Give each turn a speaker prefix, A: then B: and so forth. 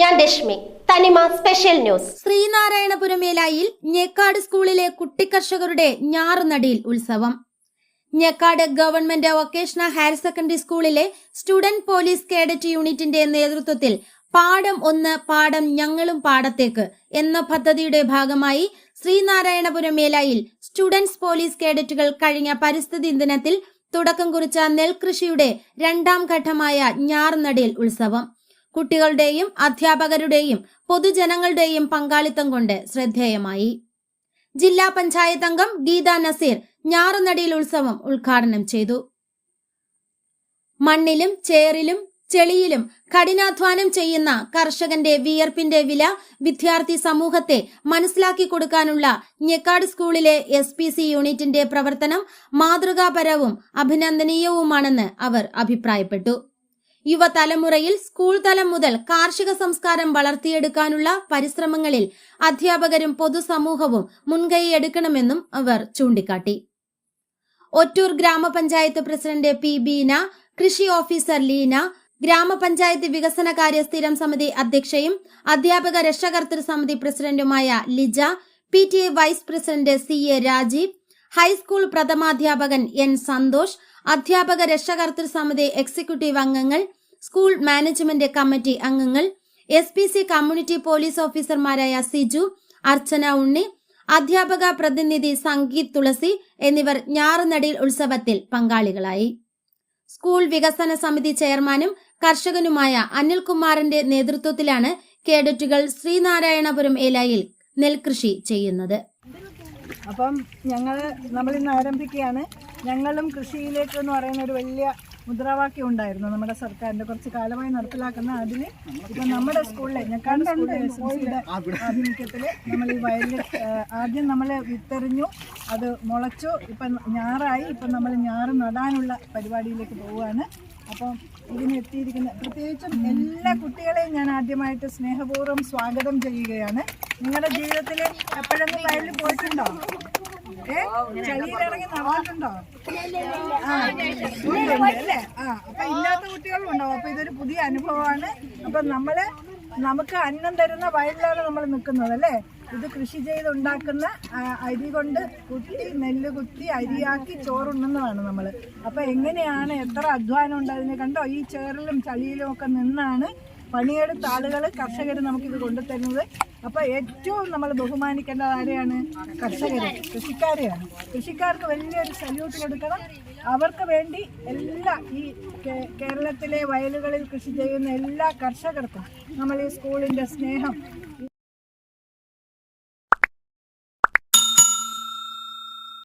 A: Rashmi. Thanima special news.
B: Sreenarayanapuram മേലായിൽ ഞെക്കാട് സ്കൂളിലെ കുട്ടിക്കർഷകരുടെ ഞാറുനടിയിൽ ഉത്സവം. Njekkad government vocational higher secondary സ്കൂളിലെ സ്റ്റുഡന്റ് പോലീസ് കേഡറ്റ് യൂണിറ്റിന്റെ നേതൃത്വത്തിൽ പാഠം ഒന്ന് പാഠം ഞങ്ങളും പാടത്തേക്ക് എന്ന പദ്ധതിയുടെ ഭാഗമായി ശ്രീനാരായണപുരം മേലായിൽ സ്റ്റുഡന്റ്സ് പോലീസ് കേഡറ്റുകൾ കഴിഞ്ഞ പരിസ്ഥിതി ദിനത്തിൽ തുടക്കം കുറിച്ച നെൽകൃഷിയുടെ രണ്ടാം ഘട്ടമായ ഞാറുനടിയിൽ ഉത്സവം. കുട്ടികളുടെയും അധ്യാപകരുടെയും പൊതുജനങ്ങളുടെയും പങ്കാളിത്തം കൊണ്ട് ശ്രദ്ധേയമായി. ജില്ലാ പഞ്ചായത്ത് അംഗം ഗീത നസീർ ഞാറുനടിയിൽ ഉത്സവം ഉദ്ഘാടനം ചെയ്തു. മണ്ണിലും ചേറിലും ചെളിയിലും കഠിനാധ്വാനം ചെയ്യുന്ന കർഷകന്റെ വിയർപ്പിന്റെ വില വിദ്യാർത്ഥി സമൂഹത്തെ മനസ്സിലാക്കി കൊടുക്കാനുള്ള ഞെക്കാട് സ്കൂളിലെ എസ് പി സി യൂണിറ്റിന്റെ പ്രവർത്തനം മാതൃകാപരവും അഭിനന്ദനീയവുമാണെന്ന് അവർ അഭിപ്രായപ്പെട്ടു. യുവതലമുറയിൽ സ്കൂൾ തലം മുതൽ കാർഷിക സംസ്കാരം വളർത്തിയെടുക്കാനുള്ള പരിശ്രമങ്ങളിൽ അധ്യാപകരും പൊതുസമൂഹവും മുൻകൈയെടുക്കണമെന്നും അവർ ചൂണ്ടിക്കാട്ടി. ഒറ്റൂർ ഗ്രാമപഞ്ചായത്ത് പ്രസിഡന്റ് പി ബീന കൃഷി ഓഫീസർ ലീന ഗ്രാമപഞ്ചായത്ത് വികസനകാര്യ സ്ഥിരം സമിതി അധ്യക്ഷയും അധ്യാപക രക്ഷകർത്തൃ സമിതി പ്രസിഡന്റുമായ Lija P T A vice president C A Rajeev high school പ്രഥമാധ്യാപകൻ N Santhosh അധ്യാപക രക്ഷകർത്തൃ സമിതി എക്സിക്യൂട്ടീവ് അംഗങ്ങൾ സ്കൂൾ മാനേജ്മെന്റ് കമ്മിറ്റി അംഗങ്ങൾ S P C community police ഓഫീസർമാരായ സിജു അർച്ചന ഉണ്ണി അധ്യാപക പ്രതിനിധി സംഗീത് തുളസി എന്നിവർ ഞാറുനടിയിൽ ഉത്സവത്തിൽ പങ്കാളികളായി. സ്കൂൾ വികസന സമിതി ചെയർമാനും കർഷകനുമായ അനിൽകുമാറിന്റെ നേതൃത്വത്തിലാണ് കേഡറ്റുകൾ ശ്രീനാരായണപുരം ഏലായിൽ നെൽകൃഷി ചെയ്യുന്നത്.
C: അപ്പം ഞങ്ങൾ നമ്മളിന്ന് ആരംഭിക്കുകയാണ്. ഞങ്ങളും കൃഷിയിലേക്ക് എന്ന് പറയുന്ന ഒരു വലിയ മുദ്രാവാക്യം ഉണ്ടായിരുന്നു നമ്മുടെ സർക്കാരിന്റെ കുറച്ച് കാലമായി നടപ്പിലാക്കുന്ന അതിൽ ഇപ്പം നമ്മുടെ സ്കൂളിലെ ഞെക്കാട് സ്കൂളിലെ എസ് എം സിയുടെ ആഭിമുഖ്യത്തിൽ നമ്മൾ ഈ വയലിൽ ആദ്യം നമ്മൾ വിത്തെറിഞ്ഞു അത് മുളച്ചു ഇപ്പം ഞാറായി ഇപ്പം നമ്മൾ ഞാറ് നടാനുള്ള പരിപാടിയിലേക്ക് പോവുകയാണ്. അപ്പം ഇതിന് എത്തിയിരിക്കുന്ന പ്രത്യേകിച്ചും എല്ലാ കുട്ടികളെയും ഞാൻ ആദ്യമായിട്ട് സ്നേഹപൂർവം സ്വാഗതം ചെയ്യുകയാണ്. നിങ്ങളുടെ ജീവിതത്തിൽ എപ്പോഴെങ്കിലും വയലിൽ പോയിട്ടുണ്ടോ? ഏ? ചെളിയിലിറങ്ങി നടന്നിട്ടുണ്ടോ? അല്ലേ ആ അപ്പൊ ഇല്ലാത്ത കുട്ടികളും ഉണ്ടാവും. അപ്പൊ ഇതൊരു പുതിയ അനുഭവമാണ്. അപ്പൊ നമ്മൾ നമുക്ക് അന്നം തരുന്ന വയലിലാണ് നമ്മൾ നിൽക്കുന്നത് അല്ലേ? ഇത് കൃഷി ചെയ്തുണ്ടാക്കുന്ന അരി കൊണ്ട് കുത്തി നെല്ല് കുത്തി അരിയാക്കി ചോറുണ്ണുന്നതാണ് നമ്മൾ അപ്പൊ എങ്ങനെയാണ് എത്ര അധ്വാനം ഉണ്ട് അതിന്? കണ്ടോ ഈ ചേറിലും ചളിയിലും ഒക്കെ നിന്നാണ് പണിയെടുത്ത ആളുകൾ കർഷകർ നമുക്കിത് കൊണ്ടുതരുന്നത്. അപ്പോൾ ഏറ്റവും നമ്മൾ ബഹുമാനിക്കേണ്ടത് ആരെയാണ്? കർഷകരെ കൃഷിക്കാരെയാണ്. കൃഷിക്കാർക്ക് വലിയൊരു സല്യൂട്ട് കൊടുക്കണം. അവർക്ക് വേണ്ടി എല്ലാ ഈ കേരളത്തിലെ വയലുകളിൽ കൃഷി ചെയ്യുന്ന എല്ലാ കർഷകർക്കും നമ്മൾ ഈ സ്കൂളിന്റെ സ്നേഹം